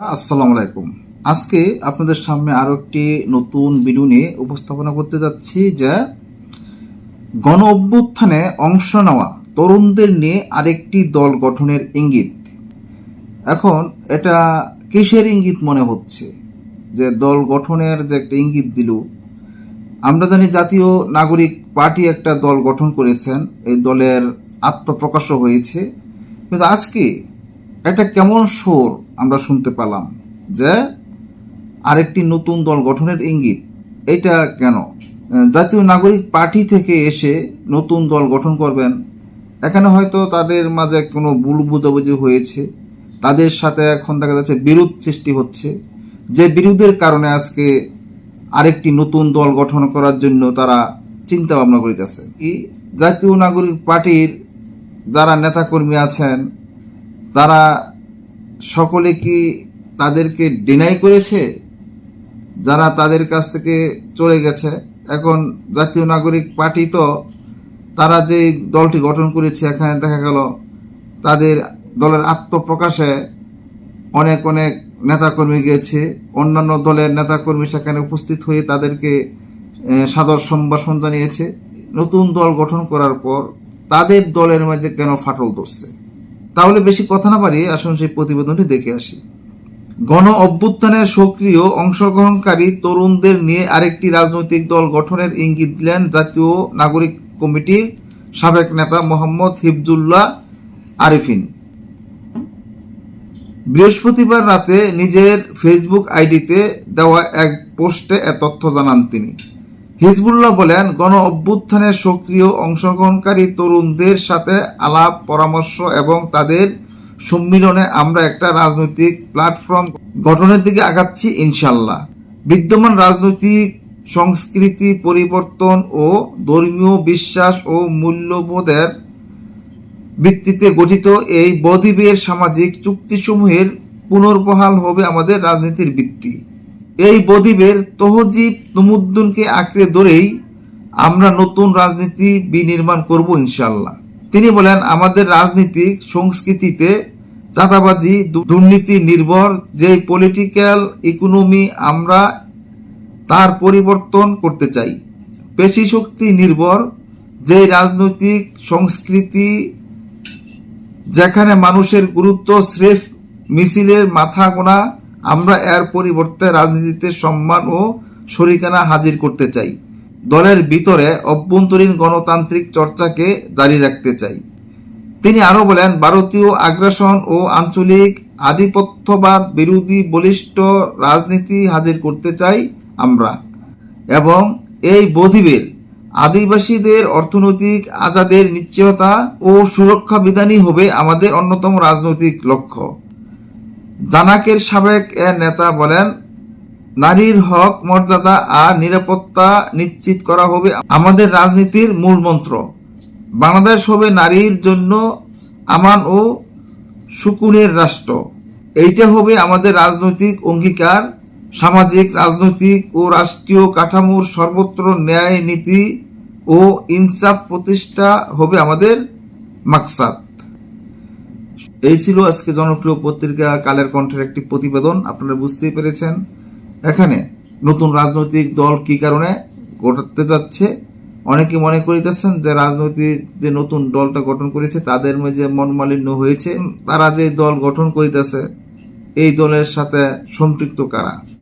আসসালামু আলাইকুম। আজকে আপনাদের সামনে আরও একটি নতুন ভিডিও নিয়ে উপস্থাপনা করতে যাচ্ছি যে গণ অভ্যুত্থানে অংশ নেওয়া তরুণদের নিয়ে আরেকটি দল গঠনের ইঙ্গিত। এখন এটা কিসের ইঙ্গিত মনে হচ্ছে? যে দল গঠনের যে একটা ইঙ্গিত দিল। আমরা জানি জাতীয় নাগরিক পার্টি একটা দল গঠন করেছেন। এই দলের আত্মপ্রকাশও হয়েছে। কিন্তু আজকে একটা কেমন সুর আমরা শুনতে পেলাম যে আরেকটি নতুন দল গঠনের ইঙ্গিত। এটা কেন? জাতীয় নাগরিক পার্টি থেকে এসে নতুন দল গঠন করবেন। এখানে হয়তো তাদের মাঝে কোনো ভুল বুঝাবুঝি হয়েছে। তাদের সাথে এখন দেখা যাচ্ছে বিরোধ সৃষ্টি হচ্ছে। যে বিরোধের কারণে আজকে আরেকটি নতুন দল গঠন করার জন্য তারা চিন্তা ভাবনা করিতেছে। কি জাতীয় নাগরিক পার্টির যারা নেতাকর্মী আছেন তারা সকলে কি তাদেরকে ডিনাই করেছে? যারা তাদের কাছ থেকে চলে গেছে। এখন জাতীয় নাগরিক পার্টি তো তারা যে দলটি গঠন করেছে, এখানে দেখা গেল তাদের দলের আত্মপ্রকাশে অনেক অনেক নেতাকর্মী গিয়েছে। অন্যান্য দলের নেতাকর্মী সেখানে উপস্থিত হয়ে তাদেরকে সাদর সম্ভাষণ জানিয়েছে। নতুন দল গঠন করার পর তাদের দলের মাঝে কেন ফাটল ধরছে? তাহলে বেশি কথা না বাড়িয়ে আসুন সেই প্রতিবেদনটি দেখে আসি। গণ অভ্যুত্থানের সক্রিয় অংশগ্রহণকারী তরুণদের নিয়ে আরেকটি রাজনৈতিক দল গঠনের ইঙ্গিত দিলেন জাতীয় নাগরিক কমিটির সাবেক নেতা মোহাম্মদ হিফজুল্লাহ আরিফিন। বৃহস্পতিবার রাতে নিজের ফেসবুক আইডিতে দেওয়া এক পোস্টে এ তথ্য জানান তিনি। হিজবুল্লাহ বলেন, গণ অভ্যুত্থানের সক্রিয় অংশগ্রহণকারী তরুণদের সাথে আলাপ, পরামর্শ এবং তাদের সম্মিলনে আমরা একটা রাজনৈতিক প্ল্যাটফর্ম গঠনের দিকে আগাচ্ছি ইনশাল্লাহ বিদ্যমান রাজনৈতিক সংস্কৃতি পরিবর্তন ও ধর্মীয় বিশ্বাস ও মূল্যবোধের ভিত্তিতে গঠিত এই বদ্বীপের সামাজিক চুক্তিসমূহের পুনর্বহাল হবে আমাদের রাজনীতির ভিত্তি। এই বদ্বীপের তহজিব নমুদ্দুনকে আঁকড়ে ধরেই আমরা নতুন রাজনীতি বিনির্মাণ করব ইনশাল্লাহ তিনি বলেন, আমাদের রাজনীতিক সংস্কৃতিতে চাঁদাবাজি দুর্নীতি নির্ভর, যে পলিটিক্যাল ইকোনমি আমরা তার পরিবর্তন করতে চাই। পেশি শক্তি নির্ভর, যে রাজনৈতিক সংস্কৃতি যেখানে মানুষের গুরুত্ব স্রেফ মিছিলের মাথা গোনা আমরা এর পরিবর্তে রাজনীতিতে সম্মান ও শরিকানা হাজির করতে চাই। দলের ভিতরে অভ্যন্তরীণ গণতান্ত্রিক চর্চাকে জারি রাখতে চাই। তিনি আরও বলেন, ভারতীয় আগ্রাসন ও আঞ্চলিক আধিপত্যবাদ বিরোধী বলিষ্ঠ রাজনীতি হাজির করতে চাই আমরা এবং এই বধিবের আদিবাসীদের অর্থনৈতিক আজাদের নিশ্চয়তা ও সুরক্ষা বিধানই হবে আমাদের অন্যতম রাজনৈতিক লক্ষ্য। জানাকের সাবেক নেতা বলেন, নারীর হক, মর্যাদা আর নিরাপত্তা নিশ্চিত করা হবে আমাদের রাজনীতির মূল মন্ত্র। বাংলাদেশ হবে নারীর জন্য আমান ও সুকুনের রাষ্ট্র। এইটা হবে আমাদের রাজনৈতিক অঙ্গীকার, সামাজিক, রাজনৈতিক ও রাষ্ট্রীয় কাঠামোর সর্বত্র ন্যায় নীতি ও ইনসাফ প্রতিষ্ঠা হবে আমাদের মাকসাদ। এই ছিল আজকে জনপ্রিয় পত্রিকা কালের কণ্ঠের একটি প্রতিবেদন। আপনারা বুঝতেই পেরেছেন। এখানে নতুন রাজনৈতিক দল কি কারণে গড়তে যাচ্ছে? অনেকে মনে করিতেছেন যে রাজনৈতিক যে নতুন দলটা গঠন করেছে, তাদের মধ্যে মনমালিন্য হয়েছে। তারা যে দল গঠন করিতেছে, এই দলের সাথে সম্পৃক্ত কারা?